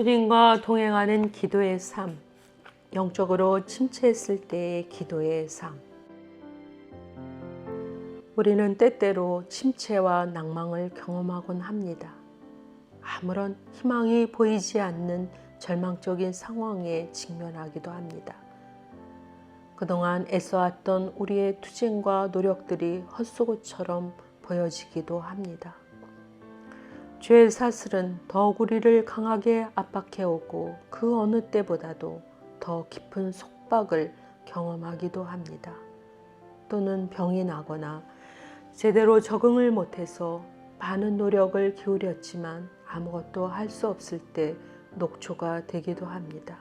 주님과 동행하는 기도의 삶, 영적으로 침체했을 때의 기도의 삶. 우리는 때때로 침체와 낭망을 경험하곤 합니다. 아무런 희망이 보이지 않는 절망적인 상황에 직면하기도 합니다. 그동안 애써왔던 우리의 투쟁과 노력들이 헛수고처럼 보여지기도 합니다. 죄의 사슬은 더욱 우리를 강하게 압박해오고 그 어느 때보다도 더 깊은 속박을 경험하기도 합니다. 또는 병이 나거나 제대로 적응을 못해서 많은 노력을 기울였지만 아무것도 할 수 없을 때 녹초가 되기도 합니다.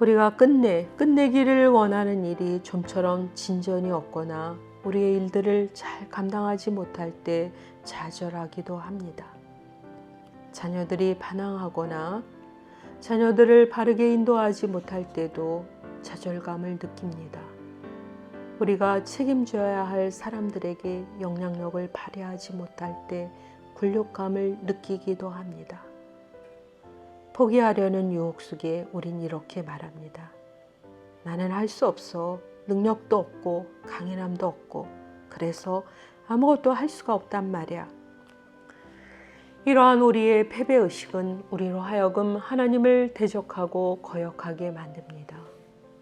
우리가 끝내, 끝내기를 원하는 일이 좀처럼 진전이 없거나 우리의 일들을 잘 감당하지 못할 때 좌절하기도 합니다. 자녀들이 반항하거나 자녀들을 바르게 인도하지 못할 때도 좌절감을 느낍니다. 우리가 책임져야 할 사람들에게 영향력을 발휘하지 못할 때 굴욕감을 느끼기도 합니다. 포기하려는 유혹 속에 우린 이렇게 말합니다. 나는 할 수 없어. 능력도 없고 강인함도 없고 그래서 아무것도 할 수가 없단 말이야. 이러한 우리의 패배 의식은 우리로 하여금 하나님을 대적하고 거역하게 만듭니다.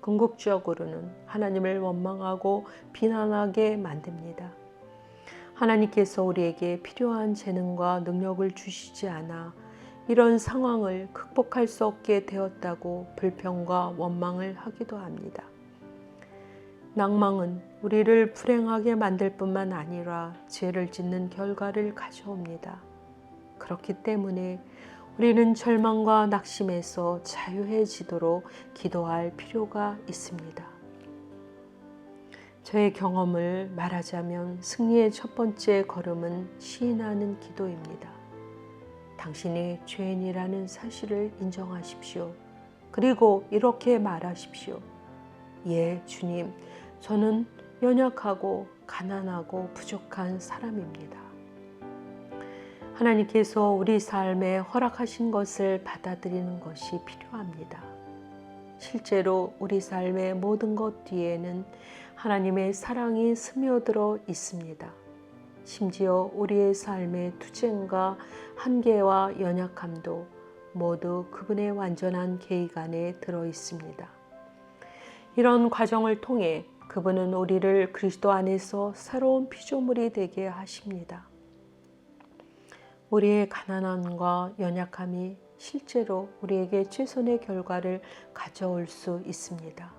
궁극적으로는 하나님을 원망하고 비난하게 만듭니다. 하나님께서 우리에게 필요한 재능과 능력을 주시지 않아 이런 상황을 극복할 수 없게 되었다고 불평과 원망을 하기도 합니다. 낭망은 우리를 불행하게 만들 뿐만 아니라 죄를 짓는 결과를 가져옵니다. 그렇기 때문에 우리는 절망과 낙심에서 자유해지도록 기도할 필요가 있습니다. 저의 경험을 말하자면 승리의 첫 번째 걸음은 시인하는 기도입니다. 당신이 죄인이라는 사실을 인정하십시오. 그리고 이렇게 말하십시오. 예, 주님, 저는 연약하고 가난하고 부족한 사람입니다. 하나님께서 우리 삶에 허락하신 것을 받아들이는 것이 필요합니다. 실제로 우리 삶의 모든 것 뒤에는 하나님의 사랑이 스며들어 있습니다. 심지어 우리의 삶의 투쟁과 한계와 연약함도 모두 그분의 완전한 계획 안에 들어 있습니다. 이런 과정을 통해 그분은 우리를 그리스도 안에서 새로운 피조물이 되게 하십니다. 우리의 가난함과 연약함이 실제로 우리에게 최선의 결과를 가져올 수 있습니다.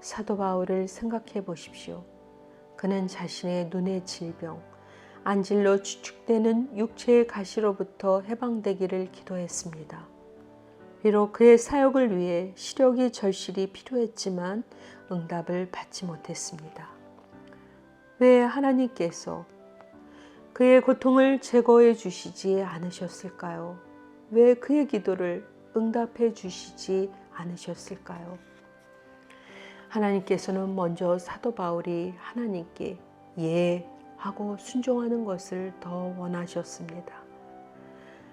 사도 바울을 생각해 보십시오. 그는 자신의 눈의 질병, 안질로 추측되는 육체의 가시로부터 해방되기를 기도했습니다. 비록 그의 사역을 위해 시력이 절실히 필요했지만 응답을 받지 못했습니다. 왜 하나님께서 그의 고통을 제거해 주시지 않으셨을까요? 왜 그의 기도를 응답해 주시지 않으셨을까요? 하나님께서는 먼저 사도 바울이 하나님께 예 하고 순종하는 것을 더 원하셨습니다.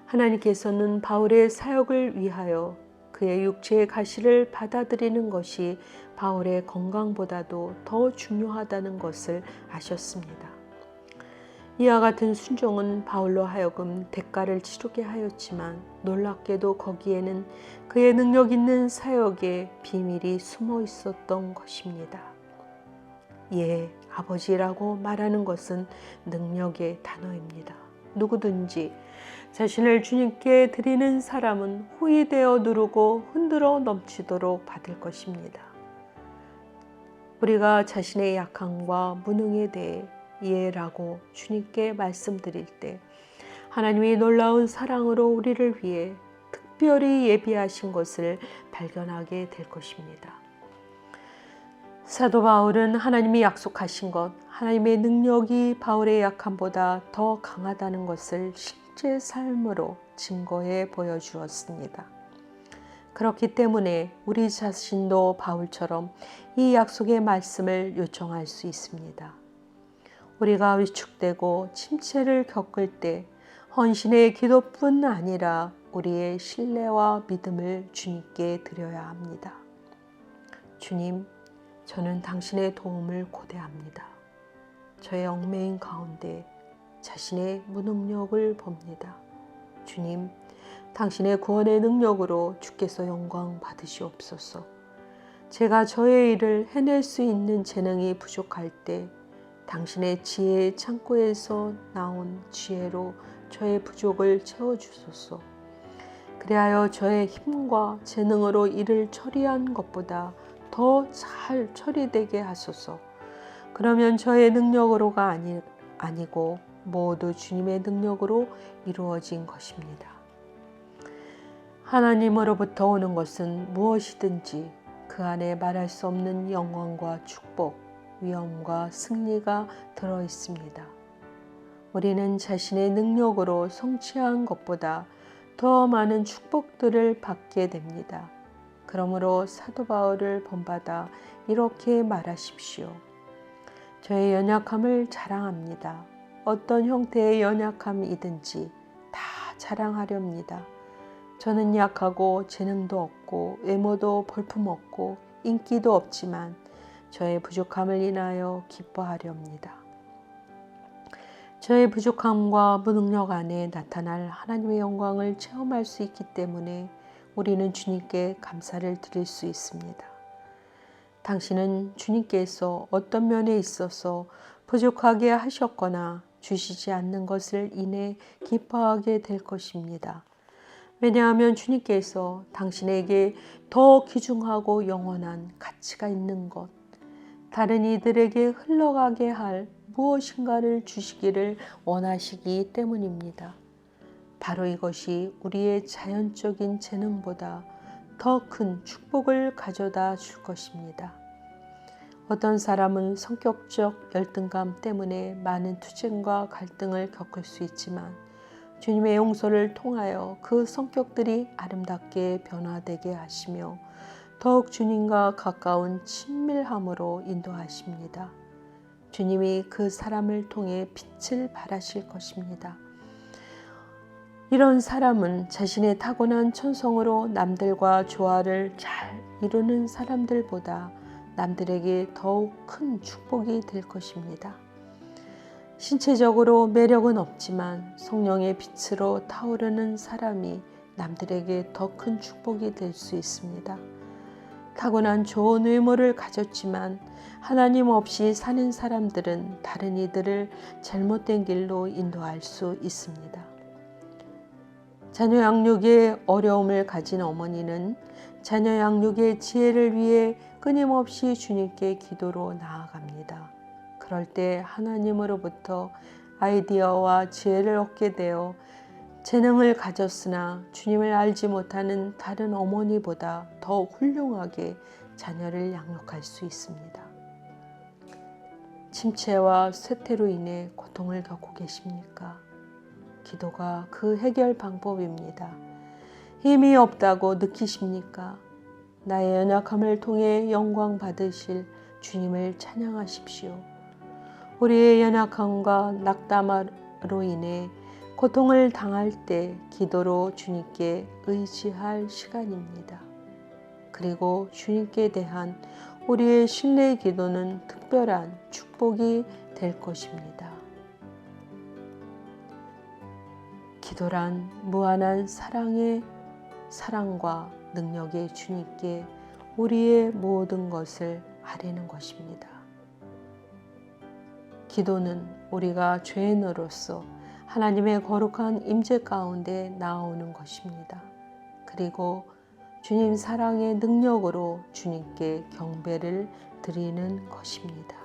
하나님께서는 바울의 사역을 위하여 그의 육체의 가시를 받아들이는 것이 바울의 건강보다도 더 중요하다는 것을 아셨습니다. 이와 같은 순종은 바울로 하여금 대가를 치르게 하였지만 놀랍게도 거기에는 그의 능력 있는 사역의 비밀이 숨어 있었던 것입니다. 예, 아버지라고 말하는 것은 능력의 단어입니다. 누구든지 자신을 주님께 드리는 사람은 호의되어 누르고 흔들어 넘치도록 받을 것입니다. 우리가 자신의 약함과 무능에 대해 예라고 주님께 말씀드릴 때 하나님이 놀라운 사랑으로 우리를 위해 특별히 예비하신 것을 발견하게 될 것입니다. 사도 바울은 하나님이 약속하신 것, 하나님의 능력이 바울의 약함보다 더 강하다는 것을 실제 삶으로 증거해 보여주었습니다. 그렇기 때문에 우리 자신도 바울처럼 이 약속의 말씀을 요청할 수 있습니다. 우리가 위축되고 침체를 겪을 때 헌신의 기도뿐 아니라 우리의 신뢰와 믿음을 주님께 드려야 합니다. 주님, 저는 당신의 도움을 고대합니다. 저의 얽매인 가운데 자신의 무능력을 봅니다. 주님, 당신의 구원의 능력으로 주께서 영광 받으시옵소서. 제가 저의 일을 해낼 수 있는 재능이 부족할 때 당신의 지혜의 창고에서 나온 지혜로 저의 부족을 채워주소서. 그리하여 저의 힘과 재능으로 일을 처리한 것보다 더 잘 처리되게 하소서. 그러면 저의 능력으로가 아니, 아니고 모두 주님의 능력으로 이루어진 것입니다. 하나님으로부터 오는 것은 무엇이든지 그 안에 말할 수 없는 영광과 축복, 위엄과 승리가 들어 있습니다. 우리는 자신의 능력으로 성취한 것보다 더 많은 축복들을 받게 됩니다. 그러므로 사도 바울을 본받아 이렇게 말하십시오. 저의 연약함을 자랑합니다. 어떤 형태의 연약함이든지 다 자랑하렵니다. 저는 약하고 재능도 없고 외모도 볼품없고 인기도 없지만 저의 부족함을 인하여 기뻐하렵니다. 저의 부족함과 무능력 안에 나타날 하나님의 영광을 체험할 수 있기 때문에 우리는 주님께 감사를 드릴 수 있습니다. 당신은 주님께서 어떤 면에 있어서 부족하게 하셨거나 주시지 않는 것을 인해 기뻐하게 될 것입니다. 왜냐하면 주님께서 당신에게 더 귀중하고 영원한 가치가 있는 것, 다른 이들에게 흘러가게 할 무엇인가를 주시기를 원하시기 때문입니다. 바로 이것이 우리의 자연적인 재능보다 더 큰 축복을 가져다 줄 것입니다. 어떤 사람은 성격적 열등감 때문에 많은 투쟁과 갈등을 겪을 수 있지만 주님의 용서를 통하여 그 성격들이 아름답게 변화되게 하시며 더욱 주님과 가까운 친밀함으로 인도하십니다. 주님이 그 사람을 통해 빛을 발하실 것입니다. 이런 사람은 자신의 타고난 천성으로 남들과 조화를 잘 이루는 사람들보다 남들에게 더욱 큰 축복이 될 것입니다. 신체적으로 매력은 없지만 성령의 빛으로 타오르는 사람이 남들에게 더 큰 축복이 될 수 있습니다. 타고난 좋은 외모를 가졌지만 하나님 없이 사는 사람들은 다른 이들을 잘못된 길로 인도할 수 있습니다. 자녀 양육에 어려움을 가진 어머니는 자녀 양육의 지혜를 위해 끊임없이 주님께 기도로 나아갑니다. 그럴 때 하나님으로부터 아이디어와 지혜를 얻게 되어 재능을 가졌으나 주님을 알지 못하는 다른 어머니보다 더 훌륭하게 자녀를 양육할 수 있습니다. 침체와 쇠퇴로 인해 고통을 겪고 계십니까? 기도가 그 해결 방법입니다. 힘이 없다고 느끼십니까? 나의 연약함을 통해 영광 받으실 주님을 찬양하십시오. 우리의 연약함과 낙담으로 인해 고통을 당할 때 기도로 주님께 의지할 시간입니다. 그리고 주님께 대한 우리의 신뢰의 기도는 특별한 축복이 될 것입니다. 기도란 무한한 사랑의 사랑과 능력의 주님께 우리의 모든 것을 아뢰는 것입니다. 기도는 우리가 죄인으로서 하나님의 거룩한 임재 가운데 나오는 것입니다. 그리고 주님 사랑의 능력으로 주님께 경배를 드리는 것입니다.